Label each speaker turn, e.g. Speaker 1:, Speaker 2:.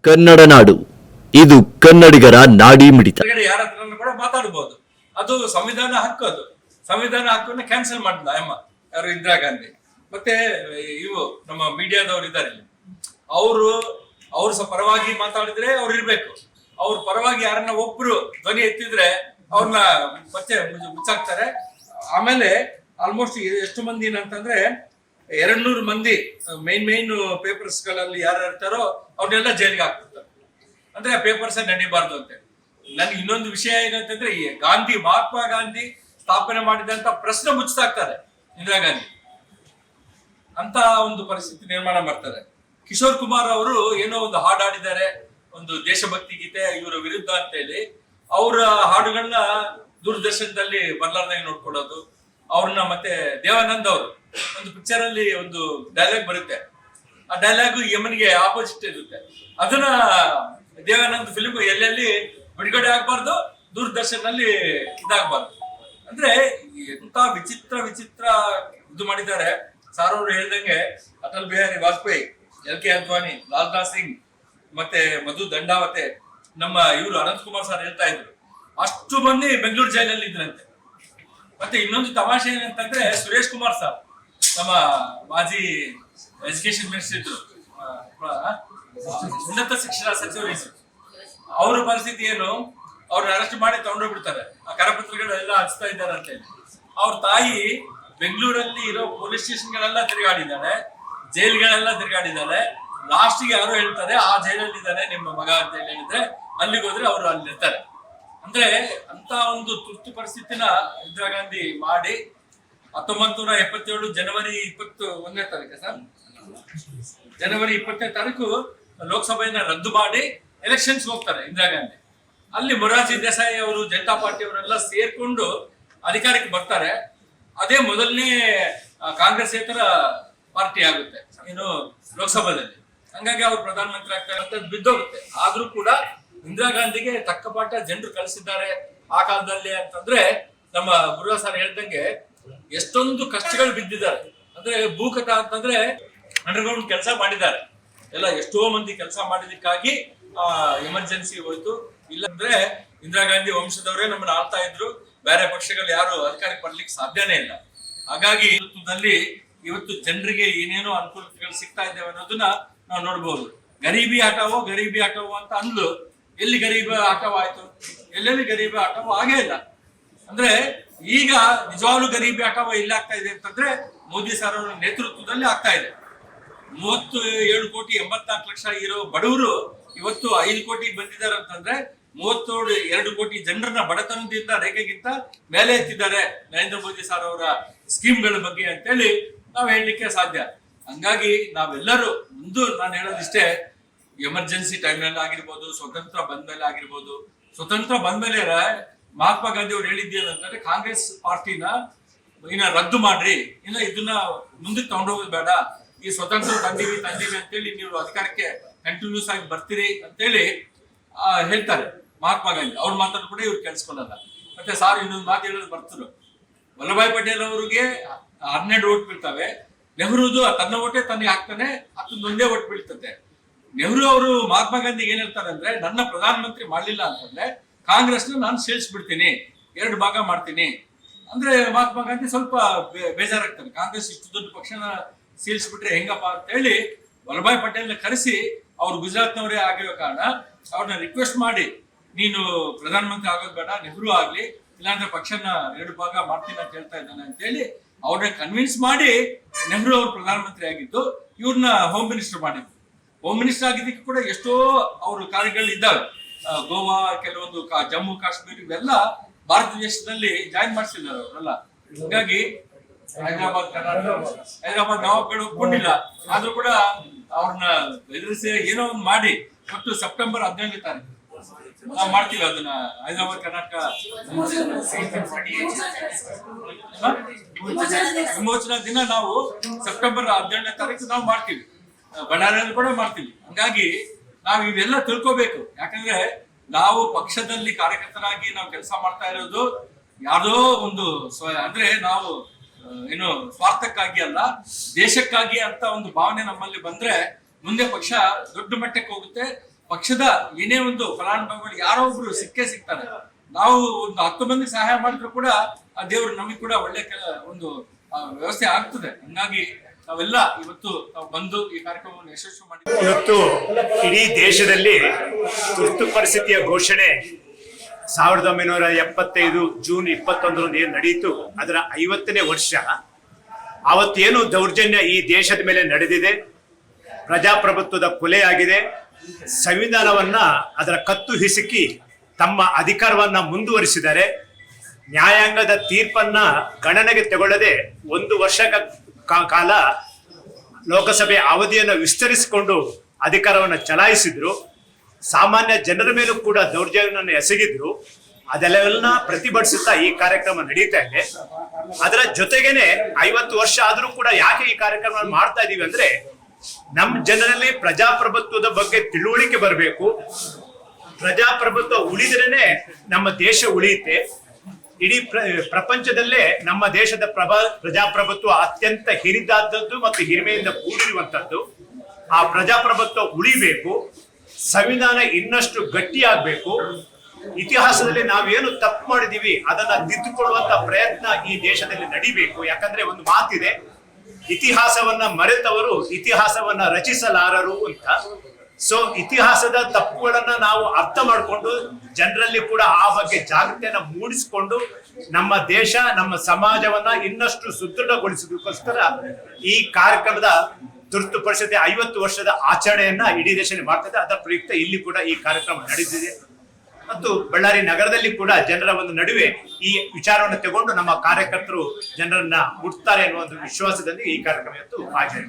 Speaker 1: ಕನ್ನಡ ನಾಡು. ಇದು ಕನ್ನಡಿಗರ ನಾಡಿ ಮಿಡಿತ.
Speaker 2: ಯಾರ ಹತ್ರನೂ ಕೂಡ ಮಾತಾಡಬಹುದು ಅದು ಸಂವಿಧಾನ ಹಕ್ಕು ಅದು. ಸಂವಿಧಾನ ಹಕ್ಕನ್ನ ಕ್ಯಾನ್ಸಲ್ ಮಾಡಿದ ಅಮ್ಮ, ಯಾರು ಇಂದಿರಾ ಗಾಂಧಿ. ಮತ್ತೆ ಇವು ನಮ್ಮ ಮೀಡಿಯಾದವ್ರು ಇದ್ದಾರೆ ಇಲ್ಲಿ. ಅವರು, ಅವ್ರ ಪರವಾಗಿ ಮಾತಾಡಿದ್ರೆ ಅವ್ರು ಇರ್ಬೇಕು. ಅವ್ರ ಪರವಾಗಿ ಯಾರನ್ನ ಒಬ್ರು ಧ್ವನಿ ಎತ್ತಿದ್ರೆ ಅವ್ರನ್ನ ಮತ್ತೆ ಮುಚ್ಚ- ಮುಚ್ಚಾಕ್ತಾರೆ. ಆಮೇಲೆ ಆಲ್ಮೋಸ್ಟ್ ಎಷ್ಟು ಮಂದಿ ಏನಂತಂದ್ರೆ ಎರಡ್ ನೂರು ಮಂದಿ ಮೇನ್ ಮೈನ್ ಪೇಪರ್ಸ್ಗಳಲ್ಲಿ ಯಾರು ಇರ್ತಾರೋ ಅವ್ರನ್ನೆಲ್ಲ ಜೈಲಿಗೆ ಹಾಕ್ಬಿಡ್ತಾರೆ. ಅಂದ್ರೆ ಆ ಪೇಪರ್ಸ್ ನೆನಿಬಾರ್ದು ಅಂತ. ನನ್ಗೆ ಇನ್ನೊಂದು ವಿಷಯ ಏನಂತಂದ್ರೆ ಈ ಗಾಂಧಿ, ಮಹಾತ್ಮ ಗಾಂಧಿ ಸ್ಥಾಪನೆ ಮಾಡಿದಂತ ಪ್ರಶ್ನೆ ಮುಚ್ಚಾಕ್ತಾರೆ ಇಂದಿರಾ ಗಾಂಧಿ. ಅಂತ ಒಂದು ಪರಿಸ್ಥಿತಿ ನಿರ್ಮಾಣ ಮಾಡ್ತಾರೆ. ಕಿಶೋರ್ ಕುಮಾರ್ ಅವರು ಏನೋ ಒಂದು ಹಾಡು ಹಾಡಿದ್ದಾರೆ ಒಂದು ದೇಶಭಕ್ತಿ ಗೀತೆ ಇವರ ವಿರುದ್ಧ ಅಂತ ಹೇಳಿ ಅವರ ಹಾಡುಗಳನ್ನ ದೂರದರ್ಶನದಲ್ಲಿ ಬರ್ಲಾರ್ದಾಗ ನೋಡ್ಕೊಡೋದು ಅವ್ರನ್ನ ಮತ್ತೆ ದೇವಾನಂದ್ ಅವರು ಒಂದು ಪಿಕ್ಚರ್ ಅಲ್ಲಿ ಒಂದು ಡೈಲಾಗ್ ಬರುತ್ತೆ. ಆ ಡೈಲಾಗ್ ಯಮನ್ಗೆ ಆಪೋಸಿಟ್ ಇರುತ್ತೆ. ಅದನ್ನ ದೇವಾನಂದ್ ಫಿಲ್ಮ್ ಎಲ್ಲೆಲ್ಲಿ ಬಿಡುಗಡೆ ಆಗ್ಬಾರ್ದು, ದೂರದರ್ಶನದಲ್ಲಿ ಇದಾಗಬಾರ್ದು. ಅಂದ್ರೆ ಎಂತ ವಿಚಿತ್ರ ವಿಚಿತ್ರ ಇದು ಮಾಡಿದ್ದಾರೆ. ಸಾರ್ ಅವರು ಹೇಳ್ದಂಗೆ ಅಟಲ್ ಬಿಹಾರಿ ವಾಜಪೇಯಿ, ಎಲ್ ಕೆ ಅದ್ವಾನಿ ಲಾಲ್ನಾಥ್ ಸಿಂಗ್ ಮತ್ತೆ ಮಧು ದಂಡಾವತೆ ನಮ್ಮ ಇವರು ಅನಂತ್ ಕುಮಾರ್ ಸರ್ ಹೇಳ್ತಾ ಇದ್ರು. ಅಷ್ಟು ಮಂದಿ ಬೆಂಗಳೂರು ಜೈಲಲ್ಲಿ ಇದ್ರಂತೆ. ಮತ್ತೆ ಇನ್ನೊಂದು ತಮಾಷೆ ಏನಂತಂದ್ರೆ ಸುರೇಶ್ ಕುಮಾರ್ ಸರ್. ನಮ್ಮ ಮಾಜಿ ಎಜುಕೇಶನ್ ಮಿನಿಸ್ಟರ್ ಉನ್ನತ ಶಿಕ್ಷಣ ಸಚಿವರು ಅವ್ರ ಪರಿಸ್ಥಿತಿ ಏನು? ಅವ್ರನ್ನ ಅರೆಸ್ಟ್ ಮಾಡಿ ತಗೊಂಡೋಗ್ಬಿಡ್ತಾರೆ. ಆ ಕರಪತ್ರಗಳೆಲ್ಲ ಹಚ್ತಾ ಇದ್ದಾರೆ ಅಂತ ಹೇಳಿ. ಅವ್ರ ತಾಯಿ ಬೆಂಗಳೂರಲ್ಲಿ ಇರೋ ಪೊಲೀಸ್ ಸ್ಟೇಷನ್ಗಳೆಲ್ಲ ತಿರುಗಾಡಿದ್ದಾಳೆ. ಜೈಲ್ಗಳೆಲ್ಲ ತಿರುಗಾಡಿದ್ದಾಳೆ. ಲಾಸ್ಟ್ಗೆ ಯಾರೋ ಹೇಳ್ತಾರೆ, ಆ ಜೈಲಲ್ಲಿ ಇದ್ದಾನೆ ನಿಮ್ಮ ಮಗ ಅಂತ ಹೇಳಿ ಹೇಳಿದ್ರೆ ಅಲ್ಲಿಗೆ ಹೋದ್ರೆ ಅವರು ಅಲ್ಲಿ ಇರ್ತಾರೆ ಅಂದ್ರೆ ಅಂತ ಒಂದು ತುರ್ತು ಪರಿಸ್ಥಿತಿನ ಇಂದಿರಾ ಗಾಂಧಿ ಮಾಡಿ ಹತ್ತೊಂಬತ್ತು ನೂರ ಎಪ್ಪತ್ತೇಳು ಜನವರಿ ಇಪ್ಪತ್ತು ಒಂದನೇ ತಾರೀಕು ಸರ್? ಜನವರಿ ಇಪ್ಪತ್ತನೇ ತಾರೀಕು ಲೋಕಸಭೆಯನ್ನ ರದ್ದು ಮಾಡಿ ಎಲೆಕ್ಷನ್ಸ್ ಹೋಗ್ತಾರೆ ಇಂದಿರಾ ಗಾಂಧಿ. ಅಲ್ಲಿ ಮೊರಾರ್ಜಿ ದೇಸಾಯಿ ಅವರು, ಜನತಾ ಪಾರ್ಟಿ ಅವರೆಲ್ಲ ಸೇರ್ಕೊಂಡು ಅಧಿಕಾರಕ್ಕೆ ಬರ್ತಾರೆ. ಅದೇ ಮೊದಲನೇ ಕಾಂಗ್ರೆಸ್ ಕಾಂಗ್ರೆಸ್ಸೇತರ ಪಾರ್ಟಿ ಆಗುತ್ತೆ ಏನು ಲೋಕಸಭಾದಲ್ಲಿ ಹಂಗಾಗಿ ಅವ್ರು ಪ್ರಧಾನಮಂತ್ರಿ ಆಗ್ತಾರೆ ಅಂತ ಬಿದ್ದೋಗುತ್ತೆ. ಆದ್ರೂ ಕೂಡ ಇಂದಿರಾ ಗಾಂಧಿಗೆ ತಕ್ಕ ಪಾಠ ಜನರು ಕಲಿಸಿದ್ದಾರೆ ಆ ಕಾಲದಲ್ಲಿ ಅಂತಂದ್ರೆ ನಮ್ಮ ಗುರುವ ಸರ್ ಹೇಳ್ದಂಗೆ ಎಷ್ಟೊಂದು ಕಷ್ಟಗಳು ಬಿದ್ದಿದ್ದಾರೆ. ಅಂದ್ರೆ ಭೂಕಟ ಅಂತಂದ್ರೆ ಅಂಡರ್ಗ್ರೌಂಡ್ ಕೆಲಸ ಮಾಡಿದ್ದಾರೆ. ಎಲ್ಲ ಎಷ್ಟೋ ಮಂದಿ ಕೆಲಸ ಮಾಡಿದಕ್ಕಾಗಿ ಆ ಎಮರ್ಜೆನ್ಸಿ ಹೋಯ್ತು. ಇಲ್ಲಾಂದ್ರೆ ಇಂದಿರಾ ಗಾಂಧಿ ವಂಶದವರೇ ನಮ್ಮನ್ನ ಆಳ್ತಾ ಇದ್ರು. ಬೇರೆ ಪಕ್ಷಗಳು ಯಾರು ಅಧಿಕಾರಕ್ಕೆ ಬರ್ಲಿಕ್ಕೆ ಸಾಧ್ಯನೇ ಇಲ್ಲ. ಹಾಗಾಗಿ ಇವತ್ತು ಜನರಿಗೆ ಏನೇನೋ ಅನುಕೂಲತೆಗಳು ಸಿಗ್ತಾ ಇದ್ದೇವೆ ಅನ್ನೋದನ್ನ ನಾವು ನೋಡ್ಬೋದು. ಗರೀಬಿ ಆಟವೋ ಗರೀಬಿ ಆಟವೋ ಅಂತ ಅಂದ್ಲು. ಎಲ್ಲಿ ಗರೀಬ ಆಟವೋ ಆಯ್ತು ಎಲ್ಲೆಲ್ಲಿ ಗರೀಬ ಆಟವೋ ಆಗೇ ಇಲ್ಲ. ಅಂದ್ರೆ ಈಗ ನಿಜವಾಗ್ಲೂ ಗರೀಬಿ ಆಟವ ಇಲ್ಲ ಆಗ್ತಾ ಇದೆ ಅಂತಂದ್ರೆ ಮೋದಿ ಸರ್ ಅವರ ನೇತೃತ್ವದಲ್ಲಿ ಆಗ್ತಾ ಇದೆ. ಮೂವತ್ತು ಏಳು ಕೋಟಿ ಎಂಬತ್ನಾಲ್ಕು ಲಕ್ಷ ಇರೋ ಬಡವರು ಇವತ್ತು ಐದು ಕೋಟಿ ಬಂದಿದ್ದಾರೆ ಅಂತಂದ್ರೆ ಮೂವತ್ತೇಳು, ಎರಡು ಕೋಟಿ ಜನರನ್ನ ಬಡತನದಿಂದ ರೇಖೆಗಿಂತ ಮೇಲೆ ಎತ್ತಿದ್ದಾರೆ ನರೇಂದ್ರ ಮೋದಿ ಸರ್ ಅವರ ಸ್ಕೀಮ್ಗಳ ಬಗ್ಗೆ ಅಂತೇಳಿ ನಾವು ಹೇಳಲಿಕ್ಕೆ ಸಾಧ್ಯ. ಹಂಗಾಗಿ ನಾವೆಲ್ಲರೂ ಮುಂದೆ ನಾನು ಹೇಳೋದಿಷ್ಟೇ, ಎಮರ್ಜೆನ್ಸಿ ಟೈಮ್ನಲ್ಲಿ ಆಗಿರ್ಬೋದು, ಸ್ವತಂತ್ರ ಬಂದ್ಮೇಲೆ ಆಗಿರ್ಬೋದು, ಸ್ವತಂತ್ರ ಬಂದ್ಮೇಲೆ ಮಹಾತ್ಮ ಗಾಂಧಿ ಅವ್ರು ಹೇಳಿದ್ದೇನಂತಂದ್ರೆ ಕಾಂಗ್ರೆಸ್ ಪಾರ್ಟಿನ ಇನ್ನ ರದ್ದು ಮಾಡ್ರಿ. ಇಲ್ಲ ಇದನ್ನ ಮುಂದಕ್ಕೆ ತಗೊಂಡೋಗೋದು ಬೇಡ. ಈ ಸ್ವತಂತ್ರ ತಂದೀವಿ ತಂದೀವಿ ಅಂತೇಳಿ ನೀವು ಅಧಿಕಾರಕ್ಕೆ ಕಂಟಿನ್ಯೂಸ್ ಆಗಿ ಬರ್ತೀರಿ ಅಂತೇಳಿ ಹೇಳ್ತಾರೆ ಮಹಾತ್ಮ ಗಾಂಧಿ. ಅವ್ರ ಮಾತನ್ನು ಕೂಡ ಇವ್ರು ಕೇಳಿಸ್ಕೊಳ್ಳಲ್ಲ. ಮತ್ತೆ ಸಾರ್ ಇನ್ನೊಂದು ಮಾತು ಹೇಳೋದು ಬರ್ತರು. ವಲ್ಲಭಾಯ್ ಪಟೇಲ್ ಅವರಿಗೆ ಹನ್ನೆರಡು ಓಟ್ ಬೀಳ್ತವೆ. ನೆಹರುದು ತನ್ನ ಓಟೆ ತನ್ನಿಗೆ ಹಾಕ್ತಾನೆ ಹತ್ತೊಂದು ಒಂದೇ ಓಟ್ ಬೀಳ್ತದೆ. ನೆಹರು ಅವರು ಮಹಾತ್ಮ ಗಾಂಧಿಗೆ ಏನ್ ಹೇಳ್ತಾರೆ ಅಂದ್ರೆ, ನನ್ನ ಪ್ರಧಾನಮಂತ್ರಿ ಮಾಡಲಿಲ್ಲ ಅಂತಂದ್ರೆ ಕಾಂಗ್ರೆಸ್ನ ನಾನು ಸೇರಿಸ್ಬಿಡ್ತೀನಿ, ಎರಡು ಭಾಗ ಮಾಡ್ತೀನಿ. ಅಂದ್ರೆ ಮಹಾತ್ಮ ಗಾಂಧಿ ಸ್ವಲ್ಪ ಬೇಜಾರಾಗ್ತಾನೆ ಕಾಂಗ್ರೆಸ್ ಇಷ್ಟು ದೊಡ್ಡ ಪಕ್ಷನ ಸೇರಿಸ್ಬಿಟ್ರೆ ಹೆಂಗಪ್ಪ ಅಂತ ಹೇಳಿ ವಲ್ಲಭಾಯ್ ಪಟೇಲ್ನ ಕರೆಸಿ ಅವ್ರು ಗುಜರಾತ್ನವರೇ ಆಗಿರೋ ಕಾರಣ ಅವ್ರನ್ನ ರಿಕ್ವೆಸ್ಟ್ ಮಾಡಿ, ನೀನು ಪ್ರಧಾನಮಂತ್ರಿ ಆಗೋದು ಬೇಡ, ನೆಹರು ಆಗ್ಲಿ, ಇಲ್ಲಾಂದ್ರೆ ಪಕ್ಷನ ಎರಡು ಭಾಗ ಮಾಡ್ತೀನಿ ಅಂತ ಹೇಳ್ತಾ ಇದ್ದಾನೆ ಅಂತ ಹೇಳಿ ಅವ್ರನ್ನ ಕನ್ವಿನ್ಸ್ ಮಾಡಿ ನೆಹರು ಅವರು ಪ್ರಧಾನಮಂತ್ರಿ ಆಗಿದ್ದು ಇವ್ರನ್ನ ಹೋಮ್ ಮಿನಿಸ್ಟರ್ ಮಾಡಿದ್ರು. ಹೋಮ್ ಮಿನಿಸ್ಟರ್ ಆಗಿದ್ದಕ್ಕೆ ಕೂಡ ಎಷ್ಟೋ ಅವ್ರ ಕಾರ್ಯಗಳು ಇದ್ದಾವೆ. ಗೋವಾ, ಕೆಲವೊಂದು ಜಮ್ಮು, ಕಾಶ್ಮೀರ ಇವೆಲ್ಲ ಭಾರತ ದೇಶದಲ್ಲಿ ಜಾಯಿನ್ ಮಾಡಿಸಿದ್ದಾರೆ ಅವರೆಲ್ಲ ಹೀಗಾಗಿ ಹೈದರಾಬಾದ್, ಕರ್ನಾಟಕ, ಹೈದರಾಬಾದ್ ನವಾಬ್ಗಳು ಒಪ್ಕೊಂಡಿಲ್ಲ. ಆದ್ರೂ ಕೂಡ ಅವ್ರನ್ನ ಎದುರಿಸಿ ಏನೋ ಒಂದು ಮಾಡಿ, ಮತ್ತು ಸೆಪ್ಟೆಂಬರ್ ಹದಿನೈದನೇ ತಾರೀಕು. ನಾವು ಮಾಡ್ತೀವಿ ಅದನ್ನ. ಹೈದರಾಬಾದ್, ಕರ್ನಾಟಕ? ವಿಮೋಚನಾ ದಿನ ನಾವು ಸೆಪ್ಟೆಂಬರ್ ಹದಿನೇಳನೇ ತಾರೀಕು ನಾವು ಮಾಡ್ತೀವಿ. ಬಳ್ಳಾರಿಯಲ್ಲಿ ಕೂಡ ಮಾಡ್ತೀವಿ. ಹಂಗಾಗಿ ನಾವು ಇವೆಲ್ಲ ತಿಳ್ಕೋಬೇಕು. ಯಾಕಂದ್ರೆ ನಾವು ಪಕ್ಷದಲ್ಲಿ ಕಾರ್ಯಕರ್ತರಾಗಿ ನಾವು ಕೆಲಸ ಮಾಡ್ತಾ ಇರೋದು ಯಾವುದೋ ಒಂದು ಅಂದ್ರೆ ನಾವು ಏನು ಸ್ವಾರ್ಥಕ್ಕಾಗಿ ಅಲ್ಲ, ದೇಶಕ್ಕಾಗಿ ಅಂತ ಒಂದು ಭಾವನೆ ನಮ್ಮಲ್ಲಿ ಬಂದ್ರೆ ಮುಂದೆ ಪಕ್ಷ ದೊಡ್ಡ ಮಟ್ಟಕ್ಕೆ ಹೋಗುತ್ತೆ. ಪಕ್ಷದ ಏನೇ ಒಂದು ಫಲಾನುಭವಿಗಳು ಯಾರೋ ಒಬ್ರು ಸಿಕ್ಕೇ ಸಿಗ್ತಾರೆ. ನಾವು ಒಂದು ಹತ್ತು ಮಂದಿ ಸಹಾಯ ಮಾಡಿದ್ರು ಕೂಡ ಆ ದೇವರು ನಮಗೆ ಕೂಡ ಒಳ್ಳೆ ಒಂದು ವ್ಯವಸ್ಥೆ ಆಗ್ತದೆ. ಹಂಗಾಗಿ ನಾವೆಲ್ಲ ಇವತ್ತು ನಾವು ಬಂದು ಈ ಕಾರ್ಯಕ್ರಮವನ್ನು ಯಶಸ್ವಿ ಮಾಡಿ
Speaker 3: ಇವತ್ತು ಇಡೀ ದೇಶದಲ್ಲಿ ತುರ್ತು ಪರಿಸ್ಥಿತಿಯ ಘೋಷಣೆ ಸಾವಿರದ ಒಂಬೈನೂರ ಎಪ್ಪತ್ತೈದು ಜೂನ್ ಇಪ್ಪತ್ತೊಂದರಂದು ಏನು ನಡೆಯಿತು, ಅದರ ಐವತ್ತನೇ ವರ್ಷ. ಅವತ್ತೇನು ದೌರ್ಜನ್ಯ ಈ ದೇಶದ ಮೇಲೆ ನಡೆದಿದೆ, ಪ್ರಜಾಪ್ರಭುತ್ವದ ಕೊಲೆಯಾಗಿದೆ ಸಂವಿಧಾನವನ್ನ ಅದರ ಕತ್ತು ಹಿಸುಕಿ ತಮ್ಮ ಅಧಿಕಾರವನ್ನ ಮುಂದುವರಿಸಿದ್ದಾರೆ, ನ್ಯಾಯಾಂಗದ ತೀರ್ಪನ್ನ ಗಣನೆಗೆ ತಗೊಳ್ಳದೆ ಒಂದು ವರ್ಷ ಕಾಲ ಲೋಕಸಭೆ ಅವಧಿಯನ್ನು ವಿಸ್ತರಿಸಿಕೊಂಡು ಅಧಿಕಾರವನ್ನು ಚಲಾಯಿಸಿದ್ರು. ಸಾಮಾನ್ಯ ಜನರ ಮೇಲೂ ಕೂಡ ದೌರ್ಜನ್ಯವನ್ನು ಎಸಗಿದ್ರು. ಅದೆಲ್ಲ ಪ್ರತಿಭಟಿಸುತ್ತಾ ಈ ಕಾರ್ಯಕ್ರಮ ನಡೀತಾ ಇದೆ. ಅದರ ಜೊತೆಗೇನೆ ಐವತ್ತು ವರ್ಷ ಆದರೂ ಕೂಡ ಯಾಕೆ ಈ ಕಾರ್ಯಕ್ರಮ ಮಾಡ್ತಾ ಇದೀವಿ ಅಂದ್ರೆ ನಮ್ಮ ಜನರಲ್ಲಿ ಪ್ರಜಾಪ್ರಭುತ್ವದ ಬಗ್ಗೆ ತಿಳುವಳಿಕೆ ಬರಬೇಕು. ಪ್ರಜಾಪ್ರಭುತ್ವ ಉಳಿದ್ರೇನೆ ನಮ್ಮ ದೇಶ ಉಳಿಯುತ್ತೆ. ಇಡೀ ಪ್ರ, ಪ್ರಪಂಚದಲ್ಲೇ ನಮ್ಮ ದೇಶದ ಪ್ರಭಾ, ಪ್ರಜಾಪ್ರಭುತ್ವ ಅತ್ಯಂತ ಹಿರಿದಾದದ್ದು ಮತ್ತು ಹಿರಿಮೆಯಿಂದ ಕೂಡಿರುವಂತದ್ದು ಆ ಪ್ರಜಾಪ್ರಭುತ್ವ ಉಳಿಬೇಕು, ಸಂವಿಧಾನ ಇನ್ನಷ್ಟು ಗಟ್ಟಿಯಾಗಬೇಕು. ಇತಿಹಾಸದಲ್ಲಿ ನಾವೇನು ತಪ್ಪು ಮಾಡಿದೀವಿ, ಅದನ್ನ ತಿದ್ದುಕೊಳ್ಳುವಂತ ಪ್ರಯತ್ನ ಈ ದೇಶದಲ್ಲಿ ನಡಿಬೇಕು. ಯಾಕಂದ್ರೆ ಒಂದು ಮಾತಿದೆ, ಇತಿಹಾಸವನ್ನ ಮರೆತವರು ಇತಿಹಾಸವನ್ನ ರಚಿಸಲಾರರು ಅಂತ. ಸೊ ಇತಿಹಾಸದ ತಪ್ಪುಗಳನ್ನ ನಾವು ಅರ್ಥ ಮಾಡಿಕೊಂಡು ಜನರಲ್ಲಿ ಕೂಡ ಆ ಬಗ್ಗೆ ಜಾಗೃತಿಯನ್ನ ಮೂಡಿಸಿಕೊಂಡು ನಮ್ಮ ದೇಶ, ನಮ್ಮ ಸಮಾಜವನ್ನ ಇನ್ನಷ್ಟು ಸುದೃಢಗೊಳಿಸೋದಕ್ಕೋಸ್ಕರ ಈ ಕಾರ್ಯಕ್ರಮದ ತುರ್ತು ಪರಿಷತ್ತೆ ಐವತ್ತು ವರ್ಷದ ಆಚರಣೆಯನ್ನ ಇಡೀ ದೇಶದಲ್ಲಿ ಮಾಡ್ತದೆ ಅದರ ಪ್ರಯುಕ್ತ ಇಲ್ಲಿ ಕೂಡ ಈ ಕಾರ್ಯಕ್ರಮ ನಡೆದಿದೆ. ಮತ್ತು ಬಳ್ಳಾರಿ ನಗರದಲ್ಲಿ ಕೂಡ ಜನರ ಒಂದು ನಡುವೆ ಈ ವಿಚಾರವನ್ನು ತಗೊಂಡು ನಮ್ಮ ಕಾರ್ಯಕರ್ತರು ಜನರನ್ನ ಮುಟ್ತಾರೆ ಅನ್ನುವ ಒಂದು ವಿಶ್ವಾಸದಲ್ಲಿ ಈ ಕಾರ್ಯಕ್ರಮ ಇವತ್ತು ಆಚರಣೆ